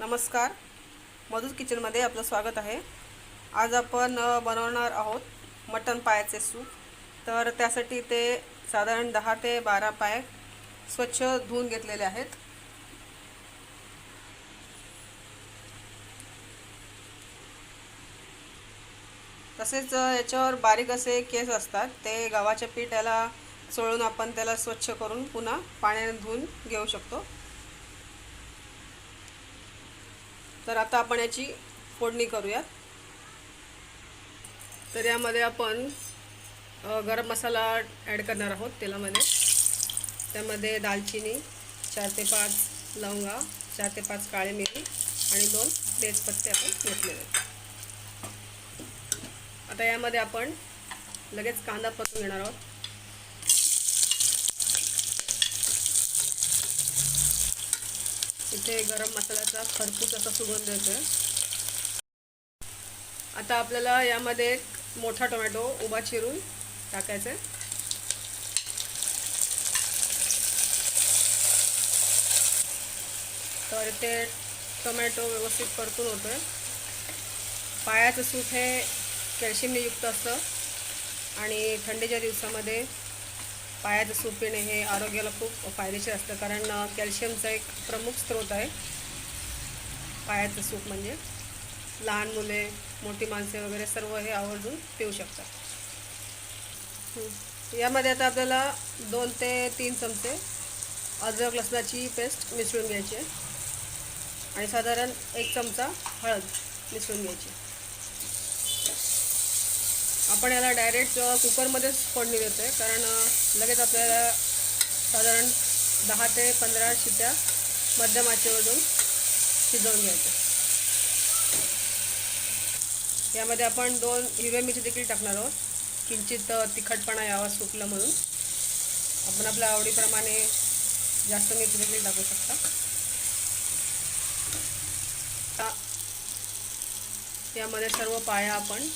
नमस्कार. मधुस किचनमध्ये आपलं स्वागत आहे. आज आपण बनवणार आहोत मटण पायाचे सूप. तर त्यासाठी ते साधारण दहा ते बारा पाय स्वच्छ धुवून घेतलेले आहेत. तसेच याच्यावर बारीक असे केस असतात. ते गव्हाच्या पीठ याला चोळून आपण त्याला स्वच्छ करून पुन्हा पाण्याने धुवून घेऊ शकतो. तर आता आपण याची फोडणी करूयात. तर यामध्ये आपण गरम मसाला ॲड करणार आहोत तेलामध्ये. त्यामध्ये दालचिनी चार ते पाच लवंगा चार ते पाच काळे मिरी आणि दोन तेजपत्ते आपण घेतलेले आहेत. आता यामध्ये आपण लगेच कांदा परतून घेणार आहोत. इथे गरम मसाल्याचा खरपूस असा सुगंध येतोय आता आपल्याला यामध्ये एक मोठा टोमॅटो उभा चिरून टाकायचा आहे तर ते टोमॅटो व्यवस्थित परतून होतोय. पायाचं सूप हे कॅल्शियमने युक्त असतं. आणि थंडीच्या दिवसामध्ये पायाचं सूप पिणे हे आरोग्याला खूप फायदेशीर असतं. कारण कॅल्शियमचा एक प्रमुख स्रोत आहे. पायाचं सूप म्हणजे लहान मुले मोठी माणसे वगैरे सर्व हे आवर्जून पिऊ शकतात. यामध्ये आता आपल्याला दोन ते तीन चमचे अद्रक लसणाची पेस्ट मिसळून घ्यायची आहे. आणि साधारण एक चमचा हळद मिसळून घ्यायची आपण याला डायरेक्ट कुकरमध्येच फोडणी देतो आहे कारण लगेच आपल्याला साधारण दहा ते पंधरा शिट्या मध्यम आचेवरून शिजवून घ्यायचं. यामध्ये आपण दोन हिरव्या मिरची देखील टाकणार आहोत. किंचित तिखटपणा यावा सुकला म्हणून. आपण आपल्या आवडीप्रमाणे जास्त मिरची देखील टाकू शकता. यामध्ये सर्व पाया आपण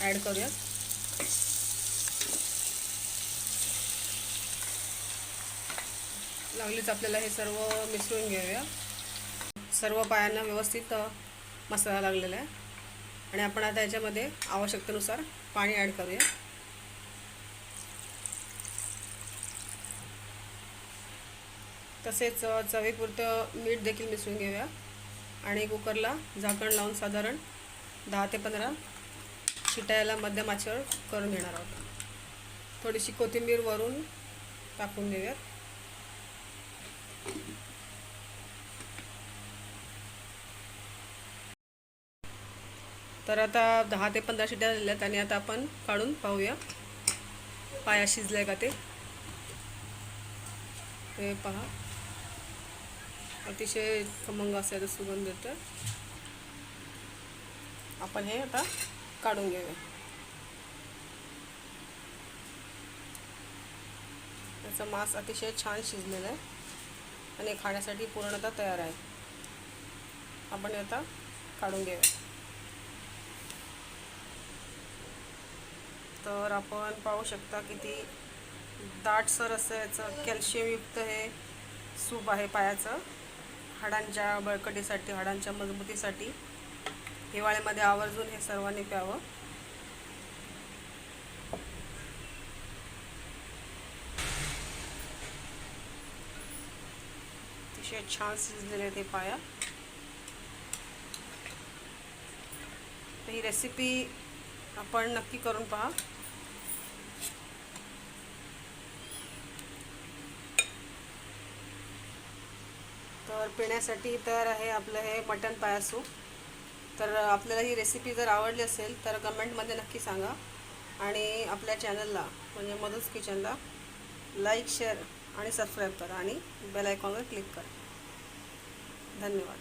ॲड करूया लागलीच आपल्याला हे सर्व मिसळून घेऊया. सर्व पायांना व्यवस्थित मसाला लागलेला आहे. आणि आपण आता याच्यामध्ये आवश्यकतेनुसार पाणी ॲड करूया. तसेच चवीपुरतं मीठ देखील मिसळून घेऊया. आणि कुकरला झाकण लावून साधारण दहा ते पंधरा शिटायला मध्यम आचेवर करून घेणार आहोत. थोडीशी कोथिंबीर वरून टाकून देऊयात. तर आता दहा ते पंधरा शिट्या झालेल्या आहेत आणि आता आपण काढून पाहूया. पाया शिजलाय का ते? हे पहा. अतिशय खमंग असायचा सुगंध येतो आपण हे आता काढून घेऊया. त्याचं मांस अतिशय छान शिजलेलं आहे. आणि खाण्यासाठी पूर्णतः तयार आहे. आपण आता काढून घेऊया. तर आपण पाहू शकता किती दाटसर असं याचं कॅल्शियमयुक्त हे सूप आहे पायाचं. हाडांच्या बळकटीसाठी हाडांच्या मजबूतीसाठी. हिवाळ्यामध्ये आवर्जून हे सर्वांनी प्यावं. अतिशय छान शिजलेले ते पाया. तर ही रेसिपी आपण नक्की करून पहा. तर पिण्यासाठी तयार आहे आपलं हे मटण पाया सूप तर आपल्याला ही रेसिपी जर आवडली असेल तर कमेंटमध्ये नक्की सांगा. आणि आपल्या चॅनलला म्हणजे मधुस किचनला लाईक शेअर आणि सबस्क्राईब करा आणि बेल आयकॉनवर क्लिक करा. धन्यवाद.